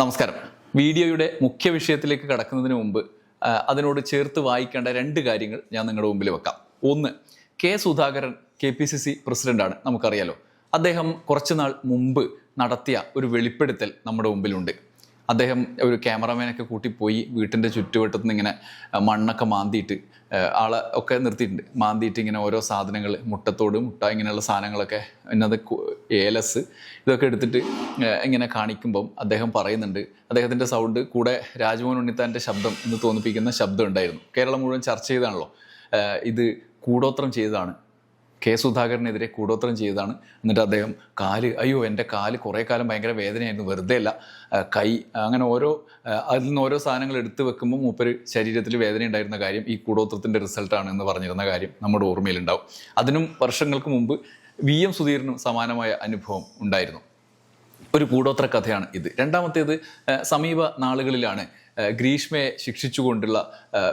നമസ്കാരം. വീഡിയോയുടെ മുഖ്യ വിഷയത്തിലേക്ക് കടക്കുന്നതിന് മുമ്പ് അതിനോട് ചേർത്ത് വായിക്കേണ്ട രണ്ട് കാര്യങ്ങൾ ഞാൻ നിങ്ങളുടെ മുമ്പിൽ വെക്കാം. ഒന്ന് K Sudhakaran K P C C പ്രസിഡന്റാണ്. നമുക്കറിയാലോ അദ്ദേഹം കുറച്ചുനാൾ മുമ്പ് നടത്തിയ ഒരു വെളിപ്പെടുത്തൽ നമ്മുടെ മുമ്പിലുണ്ട്. അദ്ദേഹം ഒരു ക്യാമറമാനൊക്കെ കൂട്ടി പോയി വീട്ടിന്റെ ചുറ്റുവട്ടത്തുനിന്ന് ഇങ്ങനെ മണ്ണൊക്കെ മാന്തിയിട്ട് ആളെ ഒക്കെ നിർത്തിയിട്ടുണ്ട്. മാന്തിയിട്ട് ഇങ്ങനെ ഓരോ സാധനങ്ങൾ മുട്ടത്തോട് മുട്ട ഇങ്ങനെയുള്ള സാധനങ്ങളൊക്കെ എന്നത് ഏലസ് ഇതൊക്കെ എടുത്തിട്ട് ഇങ്ങനെ കാണിക്കുമ്പം അദ്ദേഹം പറയുന്നുണ്ട്. അദ്ദേഹത്തിന്റെ സൗണ്ട് കൂടെ രാജ്മോഹൻ ഉണ്ണിത്താന്റെ ശബ്ദം എന്ന് തോന്നിപ്പിക്കുന്ന ശബ്ദം ഉണ്ടായിരുന്നു. കേരളം മുഴുവൻ ചർച്ച ചെയ്താണല്ലോ. ഇത് കൂടോത്രം ചെയ്തതാണ്. കെ സുധാകരനെതിരെ കൂടോത്രം ചെയ്തതാണ്. എന്നിട്ട് അദ്ദേഹം കാൽ അയ്യോ എന്റെ കാൽ കുറേ കാലം ഭയങ്കര വേദനയായിരുന്നു വെറുതെ അല്ല. കൈ അങ്ങനെ ഓരോ അതിൽ നിന്ന് ഓരോ സാധനങ്ങൾ എടുത്തു വെക്കുമ്പോൾ മൂപ്പര് ശരീരത്തിൽ വേദന ഉണ്ടായിരുന്ന കാര്യം ഈ കൂടോത്രത്തിന്റെ റിസൾട്ടാണ് എന്ന് പറഞ്ഞിരുന്ന കാര്യം നമ്മുടെ ഓർമ്മയിലുണ്ടാവും. അതിനും വർഷങ്ങൾക്ക് മുമ്പ് വി എം സുധീറിനും സമാനമായ അനുഭവം ഉണ്ടായിരുന്നു. ഒരു കൂടോത്ര കഥയാണ് ഇത്. രണ്ടാമത്തേത് സമീപ നാളുകളിലാണ് ഗ്രീഷ്മയെ ശിക്ഷിച്ചുകൊണ്ടുള്ള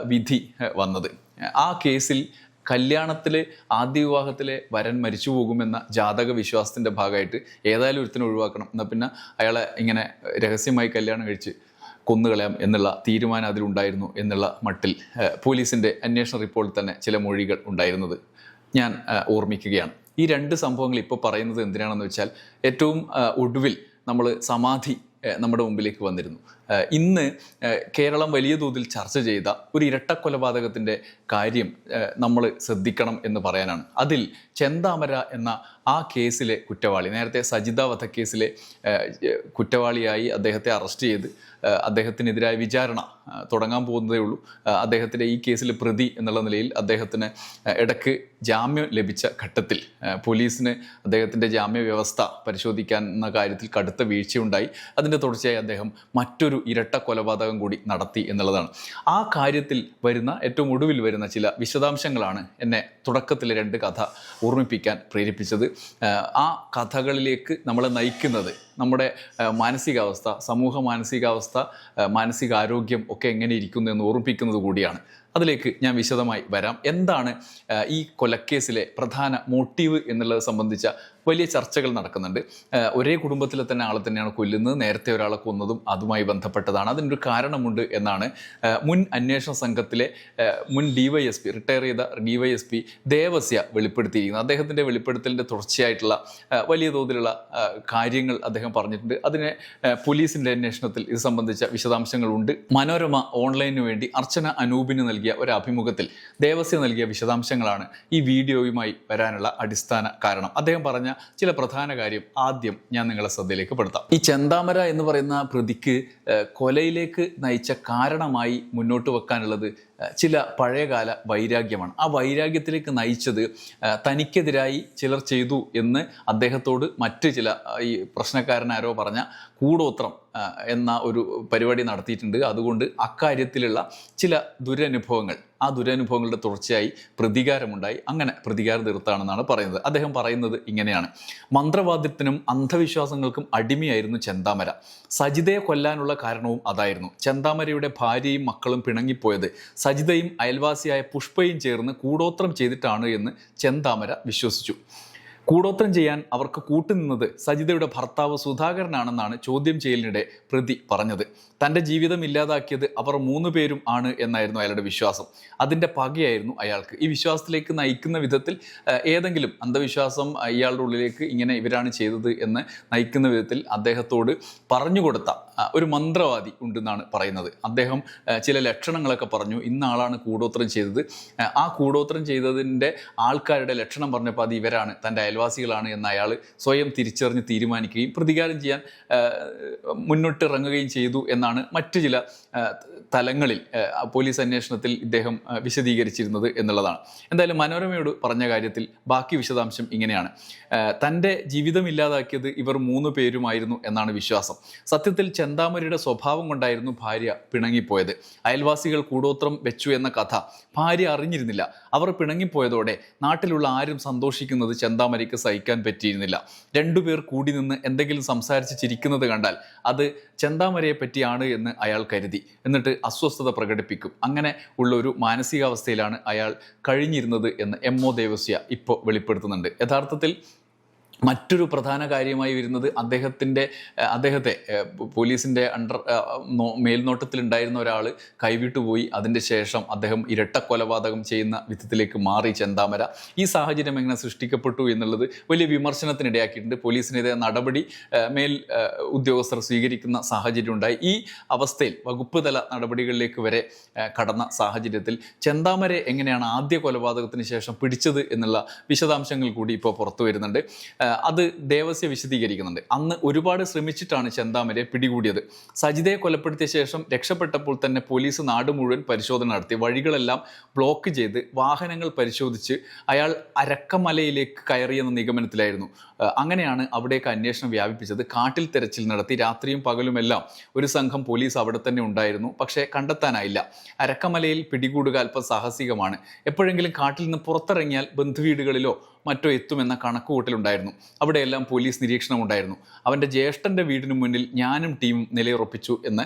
വിധി വന്നത്. ആ കേസിൽ കല്യാണത്തിലെ ആദ്യ വിവാഹത്തിലെ വരൻ മരിച്ചു പോകുമെന്ന ജാതക വിശ്വാസത്തിന്റെ ഭാഗമായിട്ട് ഏതായാലും ഒരുത്തിനെ ഒഴിവാക്കണം. എന്നാൽ പിന്നെ അയാളെ ഇങ്ങനെ രഹസ്യമായി കല്യാണം കഴിച്ച് കൊന്നുകളയാം എന്നുള്ള തീരുമാനം അതിലുണ്ടായിരുന്നു എന്നുള്ള മട്ടിൽ പോലീസിന്റെ അന്വേഷണ റിപ്പോർട്ടിൽ തന്നെ ചില മൊഴികൾ ഉണ്ടായിരുന്നത് ഞാൻ ഓർമ്മിക്കുകയാണ്. ഈ രണ്ട് സംഭവങ്ങൾ ഇപ്പോൾ പറയുന്നത് എന്തിനാണെന്ന് വെച്ചാൽ ഏറ്റവും ഒടുവിൽ നമ്മൾ സമാധി നമ്മുടെ മുമ്പിലേക്ക് വന്നിരുന്നു. ഇന്ന് കേരളം വലിയ തോതിൽ ചർച്ച ചെയ്ത ഒരു ഇരട്ട കൊലപാതകത്തിന്റെ കാര്യം നമ്മൾ ശ്രദ്ധിക്കണം എന്ന് പറയാനാണ്. അതിൽ ചെന്താമര എന്ന ആ കേസിലെ കുറ്റവാളി നേരത്തെ സജിത വധക്കേസിലെ കുറ്റവാളിയായി അദ്ദേഹത്തെ അറസ്റ്റ് ചെയ്ത് അദ്ദേഹത്തിനെതിരായ വിചാരണ തുടങ്ങാൻ പോകുന്നതേ ഉള്ളൂ. അദ്ദേഹത്തിന്റെ ഈ കേസിൽ പ്രതി എന്നുള്ള നിലയിൽ അദ്ദേഹത്തിന് ഇടയ്ക്ക് ജാമ്യം ലഭിച്ച ഘട്ടത്തിൽ പോലീസിന് അദ്ദേഹത്തിന്റെ ജാമ്യ വ്യവസ്ഥ പരിശോധിക്കാൻ എന്ന കാര്യത്തിൽ കടുത്ത വീഴ്ചയുണ്ടായി. അതിന്റെ തുടർച്ചയായി അദ്ദേഹം മറ്റൊരു ഇരട്ട കൊലപാതകം കൂടി നടത്തി എന്നുള്ളതാണ്. ആ കാര്യത്തിൽ വരുന്ന ഏറ്റവും ഒടുവിൽ വരുന്ന ചില വിശദാംശങ്ങളാണ് എന്നെ തുടക്കത്തിലെ രണ്ട് കഥ ഓർമ്മിപ്പിക്കാൻ പ്രേരിപ്പിച്ചത്. ആ, കഥകളിലേക്ക് നമ്മളെ നയിക്കുന്നത് നമ്മുടെ മാനസികാവസ്ഥ സമൂഹ മാനസികാവസ്ഥ മാനസികാരോഗ്യം ഒക്കെ എങ്ങനെ ഇരിക്കുന്നു എന്ന് ഓർമ്മിപ്പിക്കുന്നത് കൂടിയാണ്. അതിലേക്ക് ഞാൻ വിശദമായി വരാം. എന്താണ് ഈ കൊലക്കേസിലെ പ്രധാന മോട്ടീവ് എന്നുള്ളത് സംബന്ധിച്ച വലിയ ചർച്ചകൾ നടക്കുന്നുണ്ട്. ഒരേ കുടുംബത്തിലെ തന്നെ ആളെ തന്നെയാണ് കൊല്ലുന്നത്. നേരത്തെ ഒരാളെ കൊന്നതും അതുമായി ബന്ധപ്പെട്ടതാണ്. അതിനൊരു കാരണമുണ്ട് എന്നാണ് മുൻ അന്വേഷണ സംഘത്തിലെ മുൻ ഡിവൈഎസ്പി റിട്ടയർ ചെയ്ത ഡിവൈഎസ്പി ദേവസ്യ വെളിപ്പെടുത്തിയിരിക്കുന്നത് അദ്ദേഹത്തിന്റെ വെളിപ്പെടുത്തലിന്റെ തുടർച്ചയായിട്ടുള്ള വലിയ തോതിലുള്ള കാര്യങ്ങൾ അദ്ദേഹം പറഞ്ഞിട്ടുണ്ട്. അതിനെ പോലീസിന്റെ അന്വേഷണത്തിൽ ഇത് സംബന്ധിച്ച വിശദാംശങ്ങളുണ്ട്. മനോരമ ഓൺലൈനു വേണ്ടി അർച്ചന അനൂപിന് നൽകിയ ഒരു അഭിമുഖത്തിൽ ദേവസ്യ നൽകിയ വിശദാംശങ്ങളാണ് ഈ വീഡിയോയുമായി വരാനുള്ള അടിസ്ഥാന കാരണം. അദ്ദേഹം പറഞ്ഞ ചില പ്രധാന കാര്യം ആദ്യം ഞാൻ നിങ്ങളെ ശ്രദ്ധയിലേക്ക് പെടുത്താം. ഈ ചെന്താമര എന്ന് പറയുന്ന പ്രതിക്ക് കൊലയിലേക്ക് നയിച്ച കാരണമായി മുന്നോട്ട് വെക്കാനുള്ളത് ചില പഴയകാല വൈരാഗ്യമാണ്. ആ വൈരാഗ്യത്തിലേക്ക് നയിച്ചത് തനിക്കെതിരായി ചിലർ ചെയ്തു എന്ന് അദ്ദേഹത്തോട് മറ്റ് ചില ഈ പ്രശ്നക്കാരനാരോ പറഞ്ഞ കൂടോത്രം എന്ന ഒരു പരിപാടി നടത്തിയിട്ടുണ്ട്. അതുകൊണ്ട് അക്കാര്യത്തിലുള്ള ചില ദുരനുഭവങ്ങൾ ആ ദുരനുഭവങ്ങളുടെ തുടർച്ചയായി പ്രതികാരമുണ്ടായി. അങ്ങനെ പ്രതികാര തീർത്താണെന്നാണ് പറയുന്നത്. അദ്ദേഹം പറയുന്നത് ഇങ്ങനെയാണ്. മന്ത്രവാദത്തിനും അന്ധവിശ്വാസങ്ങൾക്കും അടിമയായിരുന്നു ചെന്താമര. സജിതയെ കൊല്ലാനുള്ള കാരണവും അതായിരുന്നു. ചെന്താമരയുടെ ഭാര്യയും മക്കളും പിണങ്ങിപ്പോയത് സജിതയും അയൽവാസിയായ പുഷ്പയും ചേർന്ന് കൂടോത്രം ചെയ്തിട്ടാണ് എന്ന് ചെന്താമര വിശ്വസിച്ചു. കൂടോത്രം ചെയ്യാൻ അവർക്ക് കൂട്ടുനിന്നത് സജിതയുടെ ഭർത്താവ് സുധാകരനാണെന്നാണ് ചോദ്യം ചെയ്യലിനിടെ പ്രതി പറഞ്ഞത്. തന്റെ ജീവിതം ഇല്ലാതാക്കിയത് അവർ മൂന്ന് പേരും ആണ് എന്നായിരുന്നു അയാളുടെ വിശ്വാസം. അതിന്റെ പകയായിരുന്നു അയാൾക്ക്. ഈ വിശ്വാസത്തിലേക്ക് നയിക്കുന്ന വിധത്തിൽ ഏതെങ്കിലും അന്ധവിശ്വാസം ഇയാളുടെ ഉള്ളിലേക്ക് ഇങ്ങനെ ഇവരാണ് ചെയ്തത് എന്ന് നയിക്കുന്ന വിധത്തിൽ അദ്ദേഹത്തോട് പറഞ്ഞുകൊടുത്ത ഒരു മന്ത്രവാദി ഉണ്ടെന്നാണ് പറയുന്നത്. അദ്ദേഹം ചില ലക്ഷണങ്ങളൊക്കെ പറഞ്ഞു. ഇന്നാളാണ് കൂടോത്രം ചെയ്തത്. ആ, കൂടോത്രം ചെയ്തതിന്റെ ആൾക്കാരുടെ ലക്ഷണം പറഞ്ഞപ്പോൾ അത് ഇവരാണ് തന്റെ അയൽവാസികളാണ് എന്ന് അയാൾ സ്വയം തിരിച്ചറിഞ്ഞ് തീരുമാനിക്കുകയും പ്രതികാരം ചെയ്യാൻ മുന്നോട്ട് മുന്നോട്ടിറങ്ങുകയും ചെയ്തു എന്നാണ് മറ്റു ചില തലങ്ങളിൽ പോലീസ് അന്വേഷണത്തിൽ ഇദ്ദേഹം വിശദീകരിച്ചിരുന്നത് എന്നുള്ളതാണ്. എന്തായാലും മനോരമയോട് പറഞ്ഞ കാര്യത്തിൽ ബാക്കി വിശദാംശം ഇങ്ങനെയാണ്. തന്റെ ജീവിതം ഇല്ലാതാക്കിയത് ഇവർ മൂന്ന് പേരുമായിരുന്നു എന്നാണ് വിശ്വാസം. സത്യത്തിൽ ചെന്താമരയുടെ സ്വഭാവം കൊണ്ടായിരുന്നു ഭാര്യ പിണങ്ങിപ്പോയത്. അയൽവാസികൾ കൂടോത്രം വെച്ചു എന്ന കഥ ഭാര്യ അറിഞ്ഞിരുന്നില്ല. അവർ പിണങ്ങിപ്പോയതോടെ നാട്ടിലുള്ള ആരും സന്തോഷിക്കുന്നത് ചെന്താമരിക്ക് സഹിക്കാൻ പറ്റിയിരുന്നില്ല. രണ്ടുപേർ കൂടി നിന്ന് എന്തെങ്കിലും സംസാരിച്ച് ചിരിക്കുന്നത് കണ്ടാൽ അത് ചെന്താമരയെ പറ്റിയാണ് എന്ന് അയാൾ കരുതി. എന്നിട്ട് അസ്വസ്ഥത പ്രകടിപ്പിക്കും. അങ്ങനെ ഉള്ള ഒരു മാനസികാവസ്ഥയിലാണ് അയാൾ കഴിഞ്ഞിരുന്നത് എന്ന് എം ഒ ദേവസ്യ ഇപ്പോൾ വെളിപ്പെടുത്തുന്നുണ്ട്. യഥാർത്ഥത്തിൽ മറ്റൊരു പ്രധാന കാര്യമായി വരുന്നത് അദ്ദേഹത്തിന്റെ അദ്ദേഹത്തെ പോലീസിന്റെ അണ്ടർ മേൽനോട്ടത്തിലുണ്ടായിരുന്ന ഒരാൾ കൈവിട്ടുപോയി അതിന്റെ ശേഷം അദ്ദേഹം ഇരട്ട കൊലപാതകം ചെയ്യുന്ന വിധത്തിലേക്ക് മാറി ചെന്താമര. ഈ സാഹചര്യം എങ്ങനെ സൃഷ്ടിക്കപ്പെട്ടു എന്നുള്ളത് വലിയ വിമർശനത്തിനിടയാക്കിയിട്ടുണ്ട്. പോലീസിനെതിരെ നടപടി മേൽ ഉദ്യോഗസ്ഥർ സ്വീകരിക്കുന്ന സാഹചര്യം ഉണ്ടായി ഈ അവസ്ഥയിൽ വകുപ്പ് തല നടപടികളിലേക്ക് വരെ കടന്ന സാഹചര്യത്തിൽ ചെന്താമരെ എങ്ങനെയാണ് ആദ്യ കൊലപാതകത്തിന് ശേഷം പിടിച്ചത് എന്നുള്ള വിശദാംശങ്ങൾ കൂടി ഇപ്പോൾ പുറത്തു വരുന്നുണ്ട്. അത് ദേവസ്യ വിശദീകരിക്കുന്നുണ്ട്. അന്ന് ഒരുപാട് ശ്രമിച്ചിട്ടാണ് ചെന്താമരെ പിടികൂടിയത്. സജിതയെ കൊലപ്പെടുത്തിയ ശേഷം രക്ഷപ്പെട്ടപ്പോൾ തന്നെ പോലീസ് നാട് മുഴുവൻ പരിശോധന നടത്തി. വഴികളെല്ലാം ബ്ലോക്ക് ചെയ്ത് വാഹനങ്ങൾ പരിശോധിച്ച് അയാൾ അരക്കമലയിലേക്ക് കയറിയെന്ന നിഗമനത്തിലായിരുന്നു. അങ്ങനെയാണ് അവിടേക്ക് അന്വേഷണം വ്യാപിപ്പിച്ചത്. കാട്ടിൽ തെരച്ചിൽ നടത്തി രാത്രിയും പകലുമെല്ലാം ഒരു സംഘം പോലീസ് അവിടെ തന്നെ ഉണ്ടായിരുന്നു. പക്ഷേ കണ്ടെത്താനായില്ല. അരക്കമലയിൽ പിടികൂടുക അല്പം സാഹസികമാണ്. എപ്പോഴെങ്കിലും കാട്ടിൽ നിന്ന് പുറത്തിറങ്ങിയാൽ ബന്ധുവീടുകളിലോ മറ്റോ എത്തുമെന്ന കണക്കുകൂട്ടലുണ്ടായിരുന്നു. അവിടെയെല്ലാം പോലീസ് നിരീക്ഷണം ഉണ്ടായിരുന്നു അവന്റെ ജ്യേഷ്ഠന്റെ വീടിന് മുന്നിൽ ഞാനും ടീമും നിലയുറപ്പിച്ചു എന്ന്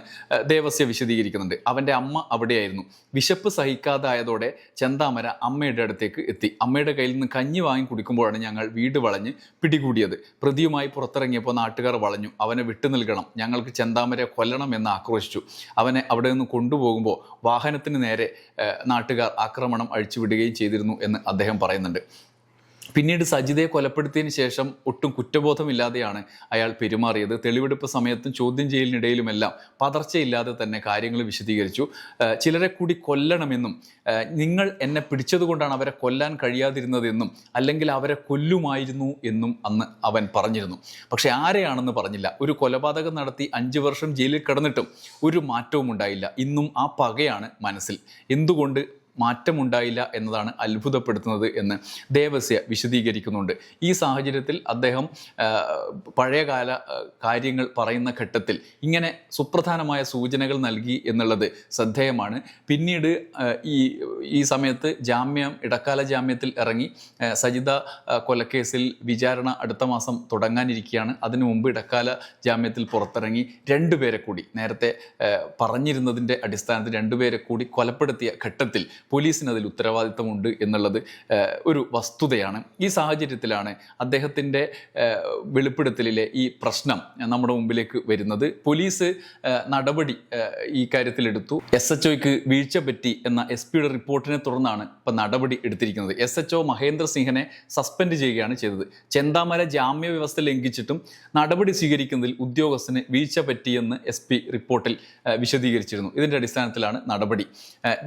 ദേവസ്യ വിശദീകരിക്കുന്നുണ്ട്. അവന്റെ അമ്മ അവിടെയായിരുന്നു. വിശപ്പ് സഹിക്കാതായതോടെ ചെന്താമര അമ്മയുടെ അടുത്തേക്ക് എത്തി. അമ്മയുടെ കയ്യിൽ നിന്ന് കഞ്ഞി വാങ്ങി കുടിക്കുമ്പോഴാണ് ഞങ്ങൾ വീട് വളഞ്ഞ് പിടികൂടിയത്. പ്രതിയുമായി പുറത്തിറങ്ങിയപ്പോൾ നാട്ടുകാർ വളഞ്ഞു. അവനെ വിട്ടു നൽകണം. ഞങ്ങൾക്ക് ചെന്താമരെ കൊല്ലണം എന്ന് ആക്രോശിച്ചു. അവനെ അവിടെ നിന്ന് കൊണ്ടുപോകുമ്പോൾ വാഹനത്തിന് നേരെ നാട്ടുകാർ ആക്രമണം അഴിച്ചുവിടുകയും ചെയ്തിരുന്നു എന്ന് അദ്ദേഹം പറയുന്നുണ്ട്. പിന്നീട് സജിതയെ കൊലപ്പെടുത്തിയതിന് ശേഷം ഒട്ടും കുറ്റബോധമില്ലാതെയാണ് അയാൾ പെരുമാറിയത്. തെളിവെടുപ്പ് സമയത്തും ചോദ്യം ചെയ്യലിനിടയിലുമെല്ലാം പതർച്ചയില്ലാതെ തന്നെ കാര്യങ്ങൾ വിശദീകരിച്ചു. ചിലരെ കൂടി കൊല്ലണമെന്നും നിങ്ങൾ എന്നെ പിടിച്ചതുകൊണ്ടാണ് അവരെ കൊല്ലാൻ കഴിയാതിരുന്നതെന്നും അല്ലെങ്കിൽ അവരെ കൊല്ലുമായിരുന്നു എന്നും അന്ന് അവൻ പറഞ്ഞിരുന്നു. പക്ഷേ ആരെയാണെന്ന് പറഞ്ഞില്ല. ഒരു കൊലപാതകം നടത്തി അഞ്ച് വർഷം ജയിലിൽ കിടന്നിട്ടും ഒരു മാറ്റവും ഉണ്ടായില്ല ഇന്നും ആ പകയാണ് മനസ്സിൽ. എന്തുകൊണ്ട് മാറ്റമുണ്ടായില്ല എന്നതാണ് അത്ഭുതപ്പെടുത്തുന്നത് എന്ന് ദേവസ്യ വിശദീകരിക്കുന്നുണ്ട്. ഈ സാഹചര്യത്തിൽ അദ്ദേഹം പഴയകാല കാര്യങ്ങൾ പറയുന്ന ഘട്ടത്തിൽ ഇങ്ങനെ സുപ്രധാനമായ സൂചനകൾ നൽകി എന്നുള്ളത് ശ്രദ്ധേയമാണ്. പിന്നീട് ഈ ഈ സമയത്ത് ജാമ്യം ഇടക്കാല ജാമ്യത്തിൽ ഇറങ്ങി സജിത കൊലക്കേസിൽ വിചാരണ അടുത്ത മാസം തുടങ്ങാനിരിക്കുകയാണ്. അതിനു മുമ്പ് ഇടക്കാല ജാമ്യത്തിൽ പുറത്തിറങ്ങി രണ്ടുപേരെ കൂടി നേരത്തെ പറഞ്ഞിരുന്നതിന്റെ അടിസ്ഥാനത്തിൽ രണ്ടുപേരെ കൂടി കൊലപ്പെടുത്തിയ ഘട്ടത്തിൽ പോലീസിന് അതിൽ ഉത്തരവാദിത്തമുണ്ട് എന്നുള്ളത് ഒരു വസ്തുതയാണ്. ഈ സാഹചര്യത്തിലാണ് അദ്ദേഹത്തിന്റെ വെളിപ്പെടുത്തലിലെ ഈ പ്രശ്നം നമ്മുടെ മുമ്പിലേക്ക് വരുന്നത്. പോലീസ് നടപടി ഈ കാര്യത്തിലെടുത്തു. എസ് എച്ച് ഒക്ക് വീഴ്ച പറ്റി എന്ന എസ് പിയുടെ റിപ്പോർട്ടിനെ തുടർന്നാണ് ഇപ്പം നടപടി എടുത്തിരിക്കുന്നത്. എസ് എച്ച് ഒ മഹേന്ദ്ര സിംഹിനെ സസ്പെൻഡ് ചെയ്യുകയാണ് ചെയ്തത്. ചെന്താമര ജാമ്യ വ്യവസ്ഥ ലംഘിച്ചിട്ടും നടപടി സ്വീകരിക്കുന്നതിൽ ഉദ്യോഗസ്ഥന് വീഴ്ച പറ്റിയെന്ന് എസ് പി റിപ്പോർട്ടിൽ വിശദീകരിച്ചിരുന്നു. ഇതിന്റെ അടിസ്ഥാനത്തിലാണ് നടപടി.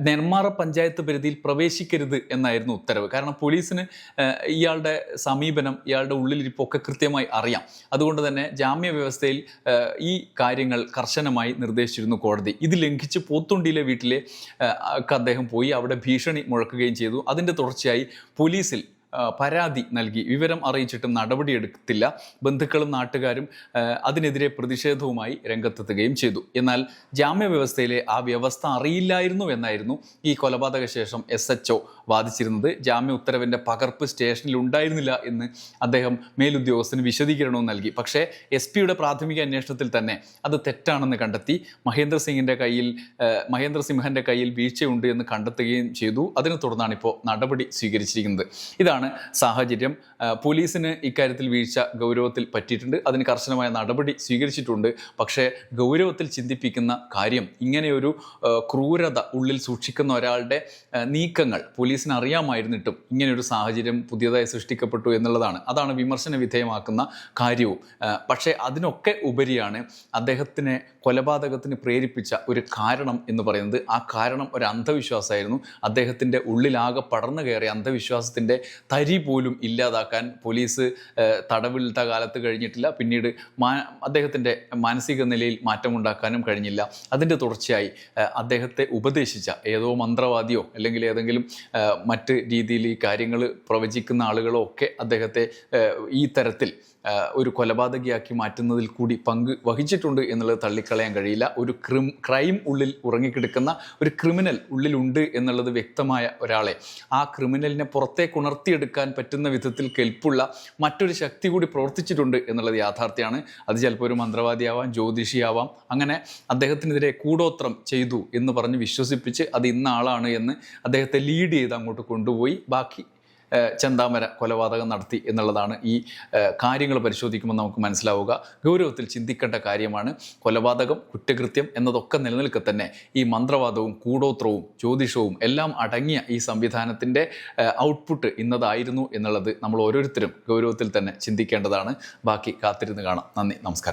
നെന്മാറ പഞ്ചായത്ത് പരിധിയിൽ പ്രവേശിക്കരുത് എന്നായിരുന്നു ഉത്തരവ്. കാരണം പോലീസിന് ഇയാളുടെ സമീപനം ഇയാളുടെ ഉള്ളിലിരിപ്പൊക്കെ കൃത്യമായി അറിയാം. അതുകൊണ്ട് തന്നെ ജാമ്യ വ്യവസ്ഥയിൽ ഈ കാര്യങ്ങൾ കർശനമായി നിർദ്ദേശിച്ചിരുന്നു കോടതി. ഇത് ലംഘിച്ച് പോത്തുണ്ടിയിലെ വീട്ടിലെ അദ്ദേഹം പോയി. അവിടെ ഭീഷണി മുഴക്കുകയും ചെയ്തു. അതിന്റെ തുടർച്ചയായി പോലീസിൽ പരാതി നൽകി. വിവരം അറിയിച്ചിട്ടും നടപടിയെടുത്തില്ല. ബന്ധുക്കളും നാട്ടുകാരും അതിനെതിരെ പ്രതിഷേധവുമായി രംഗത്തെത്തുകയും ചെയ്തു. എന്നാൽ ജാമ്യ വ്യവസ്ഥയിലെ ആ വ്യവസ്ഥ അറിയില്ലായിരുന്നു എന്നായിരുന്നു ഈ കൊലപാതക ശേഷം എസ് എച്ച് വാദിച്ചിരുന്നത്. ജാമ്യ ഉത്തരവിന്റെ പകർപ്പ് സ്റ്റേഷനിൽ ഉണ്ടായിരുന്നില്ല എന്ന് അദ്ദേഹം മേലുദ്യോഗസ്ഥന് വിശദീകരണവും നൽകി. പക്ഷേ എസ് പിയുടെ പ്രാഥമിക അന്വേഷണത്തിൽ തന്നെ അത് തെറ്റാണെന്ന് കണ്ടെത്തി. മഹേന്ദ്ര സിംഗിന്റെ കയ്യിൽ മഹേന്ദ്ര സിംഹന്റെ കയ്യിൽ വീഴ്ചയുണ്ട് എന്ന് കണ്ടെത്തുകയും ചെയ്തു. അതിനെ തുടർന്നാണ് ഇപ്പോൾ നടപടി സ്വീകരിച്ചിരിക്കുന്നത്. ഇതാണ് സാഹചര്യം. ആ, പോലീസിന് ഇക്കാര്യത്തിൽ വീഴ്ച ഗൗരവത്തിൽ പറ്റിയിട്ടുണ്ട്. അതിന് കർശനമായ നടപടി സ്വീകരിച്ചിട്ടുണ്ട്. പക്ഷേ ഗൗരവത്തിൽ ചിന്തിപ്പിക്കുന്ന കാര്യം ഇങ്ങനെയൊരു ക്രൂരത ഉള്ളിൽ സൂക്ഷിക്കുന്ന ഒരാളുടെ നീക്കങ്ങൾ പോലീസിന് അറിയാമായിരുന്നിട്ടും ഇങ്ങനെയൊരു സാഹചര്യം പുതിയതായി സൃഷ്ടിക്കപ്പെട്ടു എന്നുള്ളതാണ്. അതാണ് വിമർശന വിധേയമാക്കുന്ന കാര്യവും. പക്ഷേ അതിനൊക്കെ ഉപരിയാണ് അദ്ദേഹത്തിനെ കൊലപാതകത്തിന് പ്രേരിപ്പിച്ച ഒരു കാരണം എന്ന് പറയുന്നത്. ആ കാരണം ഒരു അന്ധവിശ്വാസമായിരുന്നു. അദ്ദേഹത്തിന്റെ ഉള്ളിലാകെ പടർന്നു കയറി അന്ധവിശ്വാസത്തിന്റെ തരി പോലും ഇല്ലാതാക്കാൻ പോലീസ് തടവിലിട്ട കാലത്ത് കഴിഞ്ഞിട്ടില്ല. പിന്നീട് മാ അദ്ദേഹത്തിന്റെ മാനസിക നിലയിൽ മാറ്റമുണ്ടാക്കാനും കഴിഞ്ഞില്ല. അതിന്റെ തുടർച്ചയായി അദ്ദേഹത്തെ ഉപദേശിച്ച ഏതോ മന്ത്രവാദിയോ അല്ലെങ്കിൽ ഏതെങ്കിലും മറ്റ് രീതിയിൽ ഈ കാര്യങ്ങൾ പ്രവചിക്കുന്ന ആളുകളോ ഒക്കെ അദ്ദേഹത്തെ ഈ തരത്തിൽ ഒരു കൊലപാതകിയാക്കി മാറ്റുന്നതിൽ കൂടി പങ്ക് വഹിച്ചിട്ടുണ്ട് എന്നുള്ളത് തള്ളിക്കളയാൻ കഴിയില്ല. ഒരു ക്രിം ക്രൈം ഉള്ളിൽ ഉറങ്ങിക്കിടക്കുന്ന ഒരു ക്രിമിനൽ ഉള്ളിലുണ്ട് എന്നുള്ളത് വ്യക്തമായ ഒരാളെ. ആ ക്രിമിനലിനെ പുറത്തേക്ക് ഉണർത്തിയെടുക്കാൻ പറ്റുന്ന വിധത്തിൽ കെൽപ്പുള്ള മറ്റൊരു ശക്തി കൂടി പ്രവർത്തിച്ചിട്ടുണ്ട് എന്നുള്ളത് യാഥാർത്ഥ്യമാണ്. അത് ചിലപ്പോൾ ഒരു മന്ത്രവാദിയാവാം ജ്യോതിഷിയാവാം. അങ്ങനെ അദ്ദേഹത്തിനെതിരെ കൂടോത്രം ചെയ്തു എന്ന് പറഞ്ഞ് വിശ്വസിപ്പിച്ച് അത് ഇന്ന ആളാണ് എന്ന് അദ്ദേഹത്തെ ലീഡ് ചെയ്ത് അങ്ങോട്ട് കൊണ്ടുപോയി. ബാക്കി ചെന്താമര കൊലപാതകം നടത്തി എന്നുള്ളതാണ് ഈ കാര്യങ്ങൾ പരിശോധിക്കുമ്പോൾ നമുക്ക് മനസ്സിലാവുക. ഗൗരവത്തിൽ ചിന്തിക്കേണ്ട കാര്യമാണ് കൊലപാതകം കുറ്റകൃത്യം എന്നതൊക്കെ നിലനിൽക്കെ തന്നെ ഈ മന്ത്രവാദവും കൂടോത്രവും ജ്യോതിഷവും എല്ലാം അടങ്ങിയ ഈ സംവിധാനത്തിന്റെ ഔട്ട്പുട്ട് ഇന്നതായിരുന്നു എന്നുള്ളത് നമ്മൾ ഓരോരുത്തരും ഗൗരവത്തിൽ തന്നെ ചിന്തിക്കേണ്ടതാണ്. ബാക്കി കാത്തിരുന്ന് കാണാം. നന്ദി നമസ്കാരം.